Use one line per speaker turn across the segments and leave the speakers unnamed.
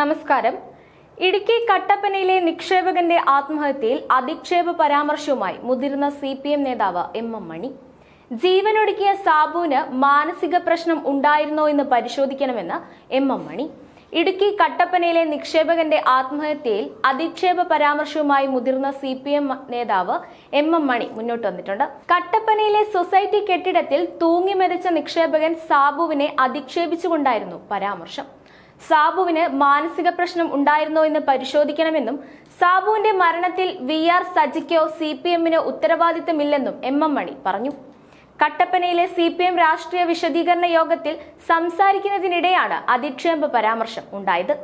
നമസ്കാരം. ഇടുക്കി കട്ടപ്പനയിലെ നിക്ഷേപകന്റെ ആത്മഹത്യയിൽ അധിക്ഷേപ പരാമർശവുമായി മുതിർന്ന സി പി എം നേതാവ് എം എം മണി. ജീവനൊടുക്കിയ സാബുവിന് മാനസിക പ്രശ്നം ഉണ്ടായിരുന്നോ എന്ന് പരിശോധിക്കണമെന്ന് എം എം മണി. ഇടുക്കി കട്ടപ്പനയിലെ നിക്ഷേപകന്റെ ആത്മഹത്യയിൽ അധിക്ഷേപ പരാമർശവുമായി മുതിർന്ന സി പി എം നേതാവ് എം എം മണി മുന്നോട്ട് വന്നിട്ടുണ്ട്. കട്ടപ്പനയിലെ സൊസൈറ്റി കെട്ടിടത്തിൽ തൂങ്ങി മരിച്ച നിക്ഷേപകൻ സാബുവിനെ അധിക്ഷേപിച്ചുകൊണ്ടായിരുന്നു പരാമർശം. സാബുവിന് മാനസിക പ്രശ്നം ഉണ്ടായിരുന്നോ എന്ന് പരിശോധിക്കണമെന്നും സാബുവിന്റെ മരണത്തിൽ വി ആർ സജിക്കോ സി പി എമ്മിന് ഉത്തരവാദിത്തമില്ലെന്നും എം എം മണി പറഞ്ഞു. കട്ടപ്പനയിലെ സി പി എം രാഷ്ട്രീയ വിശദീകരണ യോഗത്തിൽ സംസാരിക്കുന്നതിനിടെയാണ് അധിക്ഷേപ പരാമർശം ഉണ്ടായത്.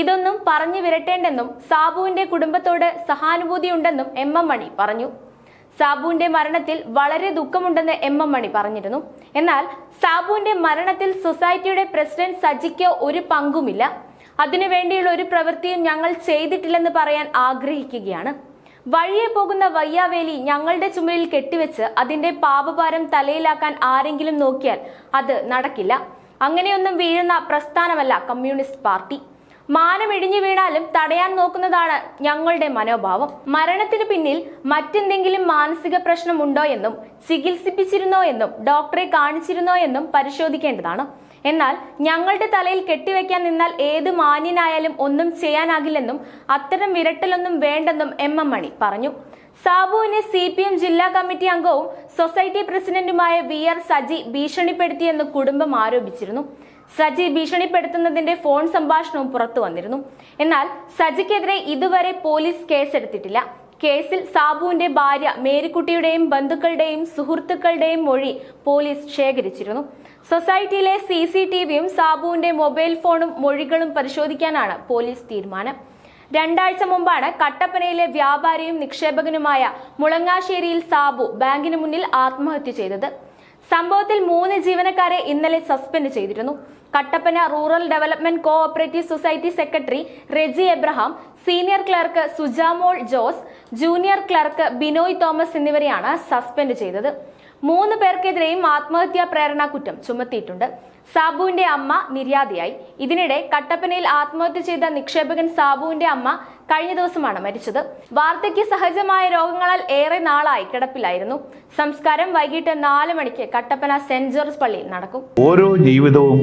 ഇതൊന്നും പറഞ്ഞു വിരട്ടേണ്ടെന്നും സാബുവിന്റെ കുടുംബത്തോട് സഹാനുഭൂതിയുണ്ടെന്നും എം എം മണി പറഞ്ഞു. സാബുവിന്റെ മരണത്തിൽ വളരെ ദുഃഖമുണ്ടെന്ന് എം എം മണി പറഞ്ഞിരുന്നു. എന്നാൽ സാബുവിന്റെ മരണത്തിൽ സൊസൈറ്റിയുടെ പ്രസിഡന്റ് സജിക്ക് ഒരു പങ്കുമില്ല. അതിനുവേണ്ടിയുള്ള ഒരു പ്രവൃത്തിയും ഞങ്ങൾ ചെയ്തിട്ടില്ലെന്ന് പറയാൻ ആഗ്രഹിക്കുകയാണ്. വഴിയെ പോകുന്ന വയ്യാവേലി ഞങ്ങളുടെ ചുമലിൽ കെട്ടിവെച്ച് അതിന്റെ പാപഭാരം തലയിലാക്കാൻ ആരെങ്കിലും നോക്കിയാൽ അത് നടക്കില്ല. അങ്ങനെയൊന്നും വീഴുന്ന പ്രസ്ഥാനമല്ല കമ്മ്യൂണിസ്റ്റ് പാർട്ടി. മാനം ഇടിഞ്ഞു വീണാലും തടയാൻ നോക്കുന്നതാണ് ഞങ്ങളുടെ മനോഭാവം. മരണത്തിന് പിന്നിൽ മറ്റെന്തെങ്കിലും മാനസിക പ്രശ്നമുണ്ടോ എന്നും ചികിത്സിപ്പിച്ചിരുന്നോ എന്നും ഡോക്ടറെ കാണിച്ചിരുന്നോ എന്നും പരിശോധിക്കേണ്ടതാണ്. എന്നാൽ ഞങ്ങളുടെ തലയിൽ കെട്ടിവെക്കാൻ നിന്നാൽ ഏത് മാന്യനായാലും ഒന്നും ചെയ്യാനാകില്ലെന്നും അത്തരം വിരട്ടലൊന്നും വേണ്ടെന്നും എം എം മണി പറഞ്ഞു. സാബുവിനെ സി പി എം ജില്ലാ കമ്മിറ്റി അംഗവും സൊസൈറ്റി പ്രസിഡന്റുമായ വി ആർ സജി ഭീഷണിപ്പെടുത്തിയെന്ന് കുടുംബം ആരോപിച്ചിരുന്നു. സജി ഭീഷണിപ്പെടുത്തുന്നതിന്റെ ഫോൺ സംഭാഷണവും പുറത്തു വന്നിരുന്നു. എന്നാൽ സജിക്കെതിരെ ഇതുവരെ പോലീസ് കേസെടുത്തിട്ടില്ല. കേസിൽ സാബുവിന്റെ ഭാര്യ മേരിക്കുട്ടിയുടെയും ബന്ധുക്കളുടെയും സുഹൃത്തുക്കളുടെയും മൊഴി പോലീസ് ശേഖരിച്ചിരുന്നു. സൊസൈറ്റിയിലെ സി സി ടി വിയും സാബുവിന്റെ മൊബൈൽ ഫോണും മൊഴികളും പരിശോധിക്കാനാണ് പോലീസ് തീരുമാനം. രണ്ടാഴ്ച മുമ്പാണ് കട്ടപ്പനയിലെ വ്യാപാരിയും നിക്ഷേപകനുമായ മുളങ്ങാശ്ശേരിയിൽ സാബു ബാങ്കിന് മുന്നിൽ ആത്മഹത്യ ചെയ്തത്. സംഭവത്തിൽ മൂന്ന് ജീവനക്കാരെ ഇന്നലെ സസ്പെൻഡ് ചെയ്തിരുന്നു. Kattappana rural development cooperative society secretary Reji Abraham senior clerk Sujamol Jose junior clerk Binoy Thomas എന്നിവരെയാണ് സസ്പെൻഡ് ചെയ്തത്. മൂന്ന് പേർക്കെതിരെയും ആത്മഹത്യാ പ്രേരണ കുറ്റം ചുമത്തിയിട്ടുണ്ട്. സാബുവിന്റെ അമ്മ നിര്യാതയായി. ഇതിനിടെ കട്ടപ്പനയിൽ ആത്മഹത്യ ചെയ്ത നിക്ഷേപകൻ സാബുവിന്റെ അമ്മ കഴിഞ്ഞ ദിവസമാണ് മരിച്ചത്. വാർദ്ധക്യ സഹജമായ രോഗങ്ങളാൽ ഏറെ നാളായി കിടപ്പിലായിരുന്നു. സംസ്കാരം വൈകിട്ട് നാല് മണിക്ക് കട്ടപ്പന സെന്റ് ജോർജ് പള്ളിയിൽ നടക്കും.
ഓരോ ജീവിതവും